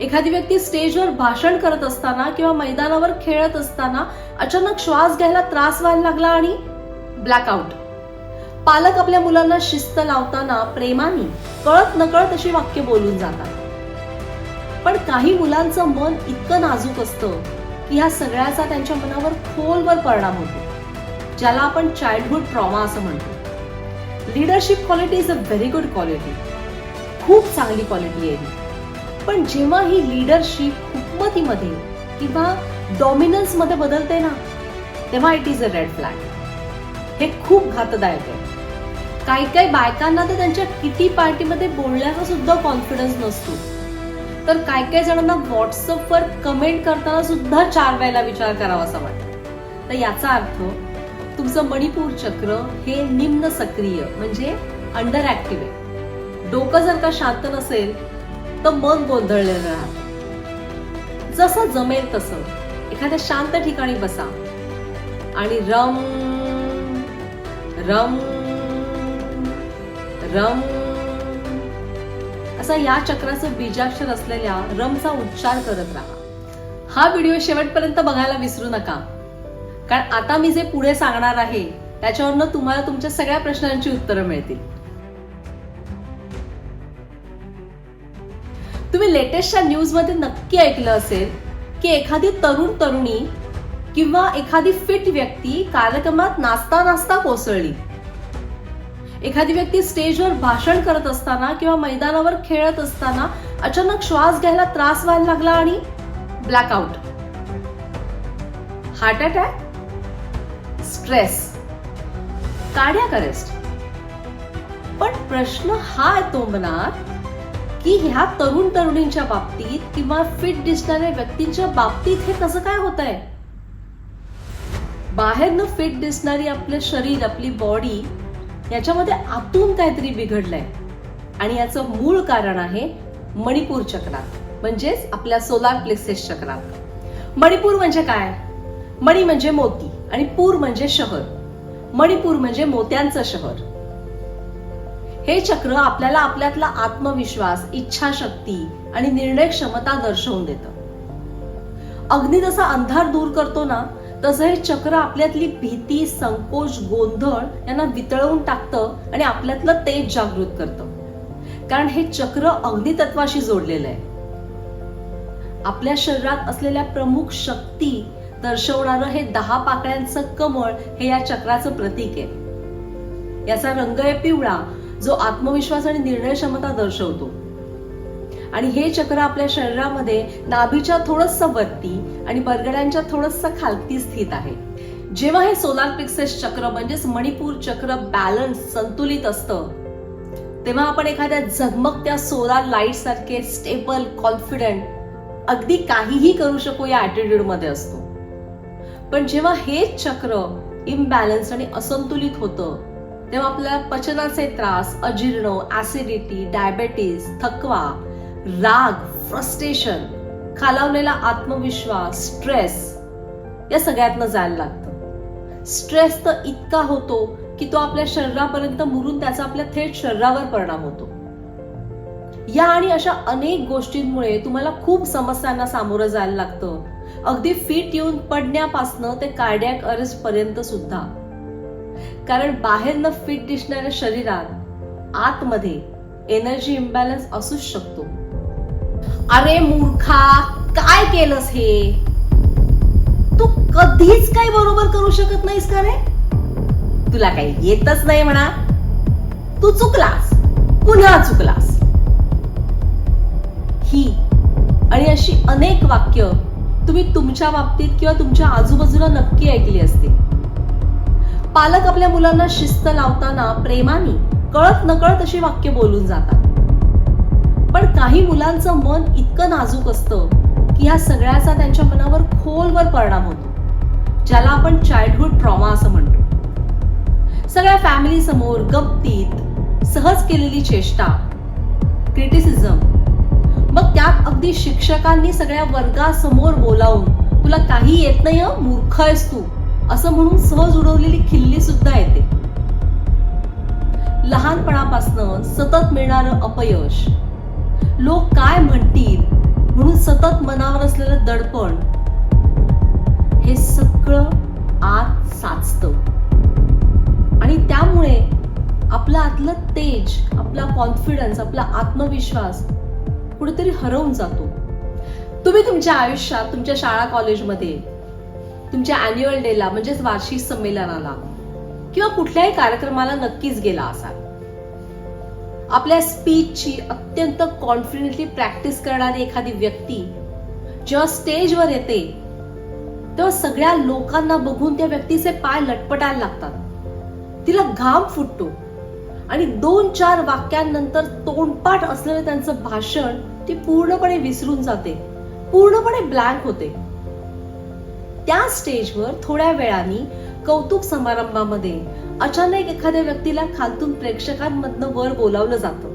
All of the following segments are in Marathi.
एखादी व्यक्ती स्टेजवर भाषण करत असताना किंवा मैदानावर खेळत असताना अचानक श्वास घ्यायला त्रास व्हायला लागला आणि ब्लॅकआउट पालक आपल्या मुलांना शिस्त लावताना प्रेमाने कळत नकळत अशी वाक्य बोलून जातात. पण काही मुलांचं मन इतकं नाजूक असतं की ह्या सगळ्याचा त्यांच्या मनावर खोलवर परिणाम होतो ज्याला आपण चाइल्डहुड ट्रॉमा असं म्हणतो. Leadership quality is a very good quality खूप चांगली क्वालिटी आहे ही. पण जेव्हा ही लिडरशिप हुकमतीमध्ये किंवा डॉमिनन्समध्ये बदलते ना तेव्हा it is a red flag हे खूप घातदायक आहे. काही काही बायकांना तर त्यांच्या किती पार्टीमध्ये बोलण्याचा सुद्धा कॉन्फिडन्स नसतो. तर काही काही जणांना व्हॉट्सअपवर कमेंट करताना सुद्धा चार वेळेला विचार करावा असा वाटतो. तर याचा अर्थ तुमचं मणिपूर चक्र हे निम्न सक्रिय म्हणजे अंडर ऍक्टिव्ह आहे डोकं जर का शांत नसेल तर मन गोंधळलेलं राहत जसं जमेल तसं. एखाद्या शांत ठिकाणी बसा. आणि रम रम रम. असा या चक्राचं बीजाक्षर असलेल्या रमचा उच्चार करत राहा. हा व्हिडिओ शेवटपर्यंत बघायला विसरू नका. कारण आता मी जे पुढे सांगणार आहे त्याच्यावरनं तुम्हाला तुमच्या सगळ्या प्रश्नांची उत्तरं मिळतील. तुम्ही लेटेस्टच्या न्यूजमध्ये नक्की ऐकलं असेल की एखादी तरुण तरुणी किंवा एखादी फिट व्यक्ती कार्यक्रमात नाचता नाचता कोसळली. एखादी व्यक्ती स्टेजवर भाषण करत असताना किंवा मैदानावर खेळत असताना अचानक श्वास घ्यायला त्रास व्हायला लागला आणि blackout heart attack stress cardiac arrest पण प्रश्न हा येतो मनात की ह्या तरुण तरुणींच्या बाबतीत किंवा फिट दिसणाऱ्या व्यक्तींच्या बाबतीत हे कसं काय होत आहे बाहेरनं फिट दिसणारी आपलं शरीर आपली बॉडी याच्यामध्ये आतून काहीतरी बिघडलंय. आणि याचं मूळ कारण आहे मणिपूर चक्रात म्हणजेच आपल्या सोलार प्लेसेस चक्रात. मणिपूर म्हणजे काय? मणी म्हणजे मोती आणि पूर म्हणजे शहर. मणिपूर म्हणजे मोत्यांचं शहर. हे चक्र आपल्याला आपल्यातला आत्मविश्वास इच्छाशक्ती आणि निर्णय क्षमता दर्शवून देतं. अग्नी जसा अंधार दूर करतो ना तसं हे चक्र आपल्यातली भीती संकोच गोंधळ यांना वितळवून टाकतं आणि आपल्यातलं तेज जागृत करतं. कारण हे चक्र अग्नितत्वाशी जोडलेलं आहे. आपल्या शरीरात असलेल्या प्रमुख शक्ती दर्शवणारं हे दहा पाकळ्यांचं कमळ हे या चक्राचं प्रतीक आहे. याचा रंग आहे पिवळा जो आत्मविश्वास आणि निर्णय क्षमता दर्शवतो. आणि हे चक्र आपल्या शरीरामध्ये नाभीच्या थोडस वरती आणि बरगड्यांच्या थोडस खालती स्थित आहे. जेव्हा हे सोलार पिक्सेस चक्र म्हणजेच मणिपूर चक्र बॅलन्स संतुलित असतं तेव्हा आपण एखाद्या झगमगत्या सोलार लाइट सारखे स्टेबल कॉन्फिडंट अगदी काहीही करू शकू या ऍटिट्यूडमध्ये असतो. पण जेव्हा हे चक्र इम्बॅलन्स आणि असंतुलित होतं तेव्हा आपल्या पचनाचे त्रास अजीर्ण ऍसिडिटी डायबेटीस थकवा राग फ्रस्ट्रेशन खालावलेला आत्मविश्वास स्ट्रेस या सगळ्यातनं जायला लागतं. स्ट्रेस तर इतका होतो की तो आपल्या शरीरापर्यंत मुरून त्याचा आपल्या थेट शरीरावर परिणाम होतो. या आणि अशा अनेक गोष्टींमुळे तुम्हाला खूप समस्यांना सामोरं जायला लागतं. अगदी फिट येऊन पडण्यापासनं ते कार्डियक अरेस्ट पर्यंत सुद्धा. कारण बाहेरनं फिट दिसणाऱ्या शरीरात आतमध्ये एनर्जी इम्बॅलन्स असूच शकतो. अरे मूर्खा काय केलंस हे? तू कधीच काही बरोबर करू शकत नाहीस का रे? तुला काही येतच नाही म्हणा. तू चुकलास. पुन्हा चुकलास. ही आणि अशी अनेक वाक्य तुम्ही तुमच्या बाबतीत किंवा तुमच्या आजूबाजूला नक्की ऐकली असतील. पालक आपल्या मुलांना शिस्त लावताना प्रेमाने कळत नकळत अशी वाक्य बोलून जातात. पण काही मुलांचं मन इतकं नाजूक असतं की ह्या सगळ्याचा त्यांच्या मनावर खोलवर परिणाम होतो ज्याला आपण चाइल्डहुड ट्रॉमा असं म्हणतो. सगळ्या फॅमिली समोर गप्तीत सहज केलेली चेष्टा क्रिटिसिझम मग त्यात अगदी शिक्षकांनी सगळ्या वर्गासमोर बोलावून तुला काही येत नाही मूर्ख आहेस तू. असं म्हणून सहज उडवलेली खिल्ली सुद्धा येते. लहानपणापासनं सतत मिळणारं अपयश. लोक काय म्हणतील म्हणून सतत मनावर असलेलं दडपण. हे सगळं आत साचतं. आणि त्यामुळे आपलं आतलं तेज आपला कॉन्फिडन्स आपला आत्मविश्वास कुठेतरी हरवून जातो. तुम्ही तुमच्या आयुष्यात तुमच्या शाळा कॉलेजमध्ये तुमच्या अॅन्युअल डेला म्हणजेच वार्षिक संमेलनाला किंवा कुठल्याही कार्यक्रमाला नक्कीच गेला असाल. आपल्या स्पीचची अत्यंत कॉन्फिडेंटली प्रॅक्टिस करणारी एखादी व्यक्ती जेव्हा स्टेजवर येते तेव्हा सगळ्या लोकांना बघून त्या व्यक्तीचे पाय लटपटायला लागतात. तिला घाम फुटतो आणि दोन चार वाक्यांनंतर तोंडपाठ असलेलं त्यांचं भाषण ती पूर्णपणे विसरून जाते पूर्णपणे ब्लँक होते. त्या स्टेजवर थोड्या वेळाने कौतुक समारंभामध्ये अचानक एखाद्या व्यक्तीला खालतून प्रेक्षकांमधनं वर बोलावलं जातं.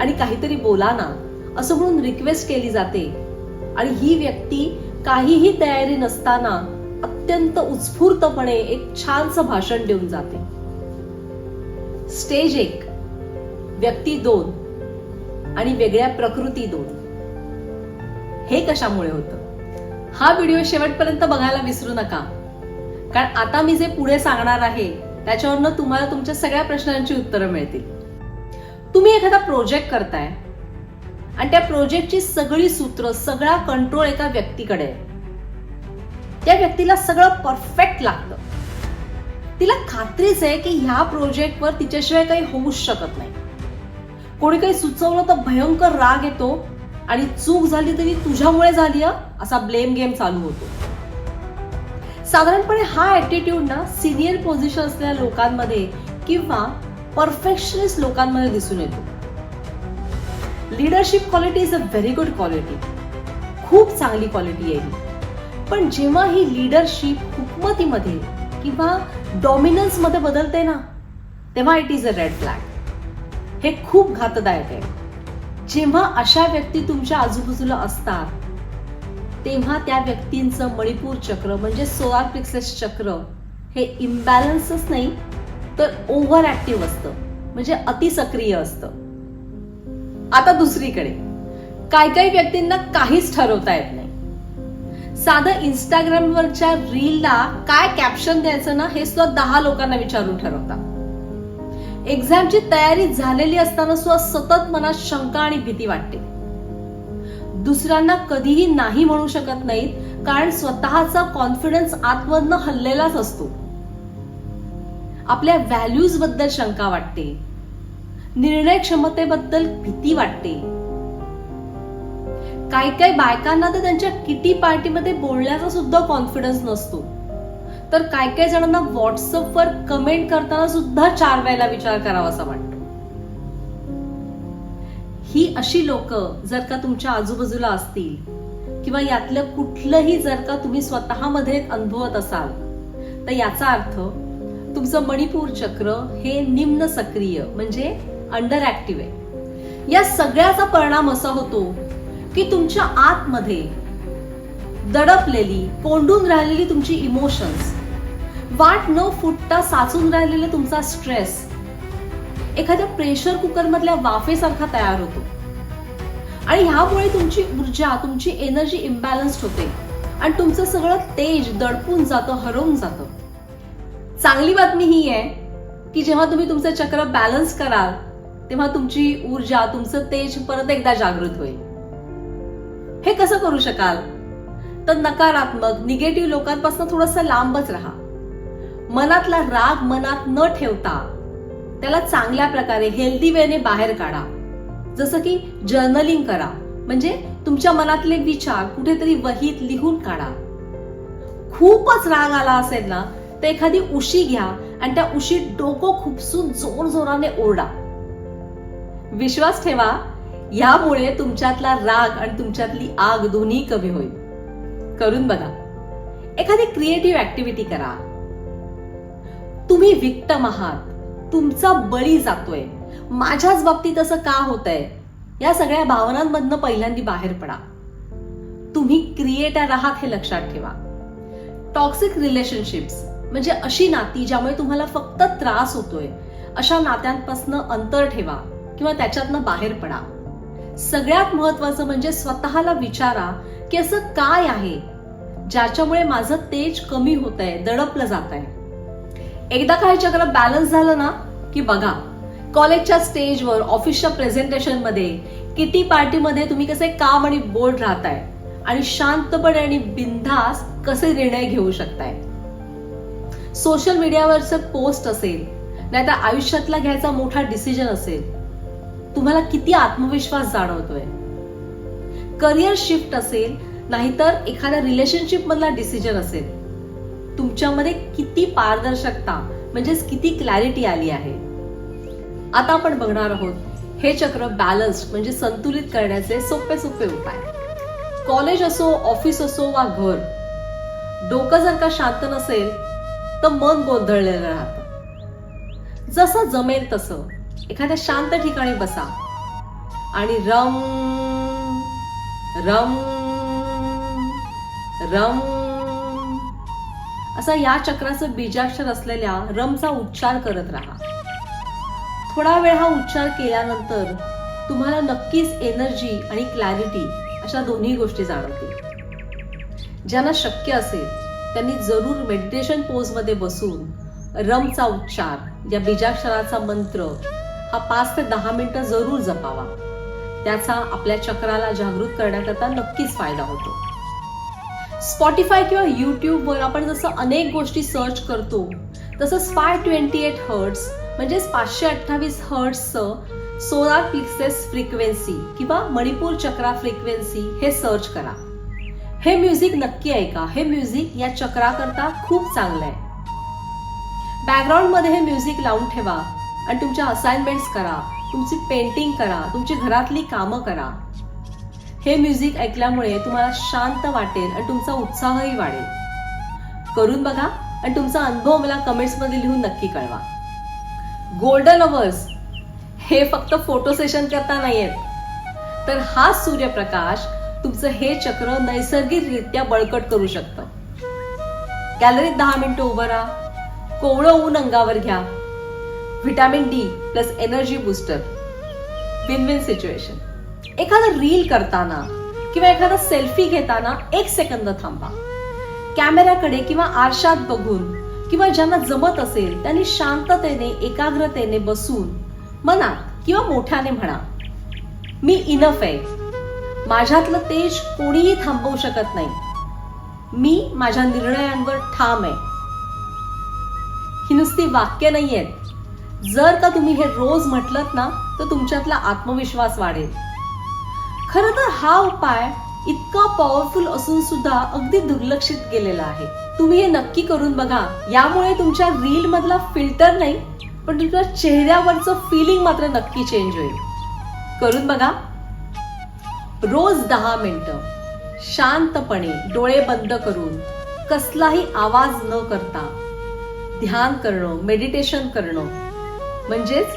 आणि काहीतरी बोला ना असं म्हणून रिक्वेस्ट केली जाते. आणि ही व्यक्ती काहीही तयारी नसताना अत्यंत उत्स्फूर्तपणे एक छानसं भाषण देऊन जाते. स्टेज एक व्यक्ती दोन आणि वेगळ्या प्रकृती दोन. हे कशामुळे होतं? हा व्हिडिओ शेवटपर्यंत बघायला विसरू नका. कारण आता मी जे पुढे सांगणार आहे त्याच्यावरनं तुम्हाला तुमच्या सगळ्या प्रश्नांची उत्तरं मिळतील. तुम्ही एखादा प्रोजेक्ट करताय आणि त्या प्रोजेक्टची सगळी सूत्र सगळा कंट्रोल एका व्यक्तीकडे आहे. त्या व्यक्तीला सगळं परफेक्ट लागतं. तिला खात्रीच आहे की ह्या प्रोजेक्टवर तिच्याशिवाय काही होऊच शकत नाही. कोणी काही सुचवलं तर भयंकर राग येतो आणि चूक झाली तरी तुझ्यामुळे झाली असा ब्लेम गेम चालू होतो. साधारणपणे हा ऍटिट्यूड ना सिनियर पोझिशन असलेल्या लोकांमध्ये किंवा परफेक्शनिस्ट लोकांमध्ये दिसून येतो. Leadership quality is a very good quality खूप चांगली क्वालिटी आहे ही. पण जेव्हा ही लिडरशिप हुकमतीमध्ये किंवा डॉमिनन्समध्ये बदलते ना तेव्हा it is a red flag हे खूप घातदायक आहे. जेव्हा अशा व्यक्ती तुमच्या आजूबाजूला असतात तेव्हा त्या व्यक्तींचं मणिपूर चक्र म्हणजे सोलार प्लेक्सेस चक्र हे इम्बॅलन्सच नाही तर ओव्हर ऍक्टिव्ह असतं. म्हणजे अतिसक्रिय असतं. आता दुसरीकडे. काही काही व्यक्तींना काहीच ठरवता येत नाही. साधं इंस्टाग्रामवरच्या रीलला काय कॅप्शन द्यायचं ना हे सुद्धा दहा लोकांना विचारून ठरवतात. एक्झामची तयारी झालेली असताना सुद्धा सतत मनात शंका आणि भीती वाटते. दुसऱ्यांना कधीही नाही म्हणू शकत नाहीत कारण स्वतःचा कॉन्फिडन्स आतमधनं हल्लेलाच असतो. आपल्या व्हॅल्यूजबद्दल शंका वाटते. निर्णय क्षमतेबद्दल भीती वाटते. काही काही बायकांना तर त्यांच्या किटी पार्टीमध्ये बोलण्याचा सुद्धा कॉन्फिडन्स नसतो. तर काय काय जणांना व्हॉट्सअपवर कमेंट करताना सुद्धा चार वेळेला विचार करावा असा वाटतो. ही अशी लोक जर का तुमच्या आजूबाजूला असतील किंवा यातलं कुठलंही जर का तुम्ही स्वतःमध्ये अनुभवत असाल तर याचा अर्थ तुमचं मणिपूर चक्र हे निम्न सक्रिय म्हणजे अंडर ऍक्टिव्ह आहे. या सगळ्याचा परिणाम असा होतो की तुमच्या आतमध्ये दडपलेली कोंडून राहिलेली तुमची इमोशन्स वाट न फुटता साचून राहिलेला तुमचा स्ट्रेस एखाद्या प्रेशर कुकर मधल्या वाफेसारखा तयार होतो. आणि ह्यामुळे तुमची ऊर्जा तुमची एनर्जी इम्बॅलन्स्ड होते. आणि तुमचं सगळं तेज दडपून जातं हरवून जातं. चांगली बातमी ही आहे की जेव्हा तुम्ही तुमचं चक्र बॅलन्स कराल तेव्हा तुमची ऊर्जा तुमचं तेज परत एकदा जागृत होईल. हे कसं करू शकाल? तर नकारात्मक निगेटिव्ह लोकांपासून थोडंसं लांबच राहा. मनातला राग मनात न ठेवता त्याला चांगल्या प्रकारे हेल्दी वेने बाहेर काढा. जसं की जर्नलिंग करा. म्हणजे तुमच्या मनातले विचार कुठेतरी वहीत लिहून काढा. खूपच राग आला असेल ना तर एखादी उशी घ्या आणि त्या उशीत डोकं खुपसून जोर जोराने ओरडा. विश्वास ठेवा यामुळे तुमच्यातला राग आणि तुमच्यातली आग दोन्ही कमी होईल. करून बघा. एखादी क्रिएटिव्ह ऍक्टिव्हिटी करा. तुम्ही विक्टम आहात. तुमचा बळी जातोय. माझ्याच बाबतीत असं का होतंय? या सगळ्या भावनांमधनं पहिल्यांदा बाहेर पडा. तुम्ही क्रिएटर आहात हे लक्षात ठेवा. टॉक्सिक रिलेशनशिप्स म्हणजे अशी नाती ज्यामुळे तुम्हाला फक्त त्रास होतोय अशा नात्यांपासून अंतर ठेवा किंवा त्याच्यातनं बाहेर पडा. सगळ्यात महत्वाचं म्हणजे स्वतःला विचारा की असं काय आहे? ज्याच्यामुळे माझं तेज कमी होत आहे दडपलं जात आहे एकदा काय चक्र बॅलन्स झालं ना की बघा कॉलेजच्या स्टेजवर ऑफिसच्या प्रेझेंटेशनमध्ये किती किटी पार्टीमध्ये तुम्ही कसे काम आणि बोर्ड राहताय. आणि शांतपणे आणि बिनधास कसे निर्णय घेऊ शकताय. सोशल मीडियावरचं पोस्ट असेल नाहीतर आयुष्यातला घ्यायचा मोठा डिसिजन असेल तुम्हाला किती आत्मविश्वास जाणवतोय. करिअर शिफ्ट असेल नाहीतर एखाद्या रिलेशनशिप मधला डिसिजन असेल तुमच्यामध्ये किती पारदर्शकता म्हणजेच किती क्लॅरिटी आली आहे? आता आपण बघणार आहोत हे चक्र बॅलन्स म्हणजे संतुलित करण्याचे सोपे सोपे उपाय. कॉलेज असो ऑफिस असो वा घर डोकं जर का शांत नसेल तर मन गोंधळलेलं राहतं. जसं जमेल तसं एखाद्या शांत ठिकाणी बसा आणि रम रम रम असा या चक्राचं बीजाक्षर असलेल्या रमचा उच्चार करत राहा. थोडा वेळ हा उच्चार केल्यानंतर तुम्हाला नक्कीच एनर्जी आणि क्लॅरिटी अशा दोन्ही गोष्टी जाणवतील. ज्यांना शक्य असेल त्यांनी जरूर मेडिटेशन पोजमध्ये बसून रमचा उच्चार या बीजाक्षराचा मंत्र हा पाच ते दहा मिनिटं जरूर जपावा. त्याचा आपल्या चक्राला जागृत करण्याकरता नक्कीच फायदा होतो. स्पॉटीफाय किंवा यूट्यूबवर आपण जसं अनेक गोष्टी सर्च करतो तसं स्पाय ट्वेंटी एट हर्ट्स म्हणजेच पाचशे अठ्ठावीस हर्ट्सचं सोलार पिक्सेस फ्रिक्वेन्सी किंवा मणिपूर चक्रा फ्रिक्वेन्सी हे सर्च करा. हे म्युझिक नक्की ऐका हे म्युझिक या चक्राकरता खूप चांगलं आहे. बॅकग्राऊंडमध्ये हे म्युझिक लावून ठेवा आणि तुमच्या असाइनमेंट्स करा तुमची पेंटिंग करा तुमची घरातली कामं करा. हे म्युझिक ऐकल्यामुळे तुम्हाला शांत वाटेल आणि तुमचा उत्साहही वाढेल. करून बघा आणि तुमचा अनुभव मला कमेंट्समध्ये लिहून नक्की कळवा. गोल्डन अवर्स हे फक्त फोटो सेशन करता नाहीयेत. तर हा सूर्यप्रकाश तुमचं हे चक्र नैसर्गिकरित्या बळकट करू शकतं. गॅलरीत दहा मिनिटं उभं राहा. कोवळं ऊन अंगावर घ्या. Vitamin D plus energy booster win win situation एखादा रील करताना किंवा एखादा सेल्फी घेताना एक सेकंद थांबा. कॅमेऱ्याकडे किंवा आरशात बघून किंवा ज्यांना जमत असेल त्यांनी शांततेने एकाग्रतेने बसून मनात किंवा मोठ्याने म्हणा मी इनफ आहे. माझ्यातलं तेज कोणीही थांबवू शकत नाही. मी माझ्या निर्णयांवर ठाम आहे. ही नुसती वाक्य नाही आहेत जर का तुम्ही हे रोज म्हटलं ना तर तुमच्यातला आत्मविश्वास वाढेल. खर तर हा उपाय इतका पॉवरफुल असून सुद्धा अगदी दुर्लक्षित केलेला आहे. तुम्ही हे नक्की करून बघा. यामुळे तुमच्या रील मधला फिल्टर नाही पण तुमच्या चेहऱ्यावरचं फिलिंग मात्र नक्की चेंज होईल. करून बघा. रोज दहा मिनिटं. शांतपणे डोळे बंद करून कसलाही आवाज न करता ध्यान करणं मेडिटेशन करणं. म्हणजेच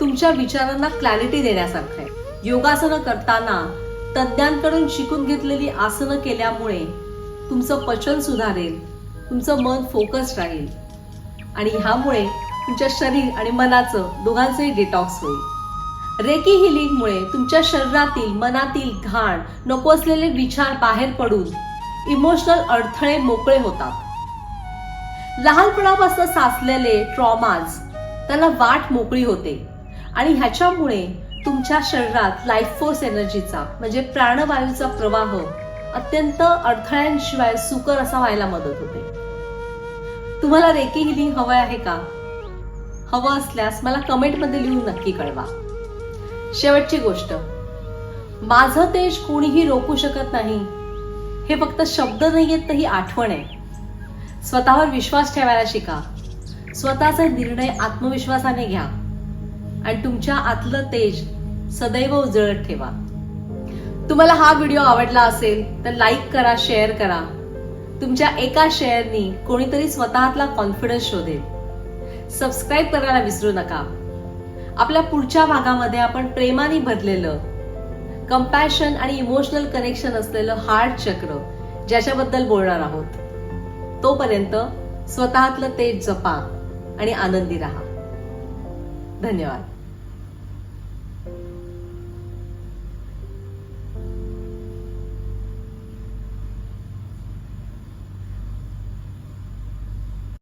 तुमच्या विचारांना क्लॅरिटी देण्यासारखं आहे. योगासनं करताना तज्ज्ञांकडून शिकून घेतलेली आसनं केल्यामुळे तुमचं पचन सुधारेल तुमचं मन फोकस राहील. आणि ह्यामुळे तुमच्या शरीर आणि मनाचं दोघांचंही डिटॉक्स होईल. रेकी हिलिंगमुळे तुमच्या शरीरातील मनातील घाण नको असलेले विचार बाहेर पडून इमोशनल अडथळे मोकळे होतात. लहानपणापासून साचलेले ट्रॉमाज त्यांना वाट मोकळी होते. आणि ह्याच्यामुळे तुमच्या शरीरात लाईफ फोर्स एनर्जीचा म्हणजे प्राणवायूचा प्रवाह अत्यंत अडथळ्यांशिवाय सुकर असा व्हायला मदत होते. तुम्हाला रेकी हिलिंग हवं आहे का? हवं असल्यास मला कमेंटमध्ये लिहून नक्की कळवा. शेवटची गोष्ट. माझं तेज कोणीही रोखू शकत नाही. हे फक्त शब्द नाही आहेत तर ही आठवण आहे. स्वतःवर विश्वास ठेवायला शिका. स्वतःचा निर्णय आत्मविश्वासाने घ्या. आणि तुमच्या आतलं तेज सदैव उजळत ठेवा. तुम्हाला हा व्हिडिओ आवडला असेल तर लाईक करा शेअर करा. तुमच्या एका शेअरनी कोणीतरी स्वतःतला कॉन्फिडन्स शोधेल. सबस्क्राईब करायला विसरू नका. आपल्या पुढच्या भागामध्ये आपण प्रेमाने भरलेलं कम्पॅशन आणि इमोशनल कनेक्शन असलेलं हार्ट चक्र ज्याच्याबद्दल बोलणार आहोत. तोपर्यंत स्वतःतलं तेज जपा आणि आनंदी राहा. धन्यवाद.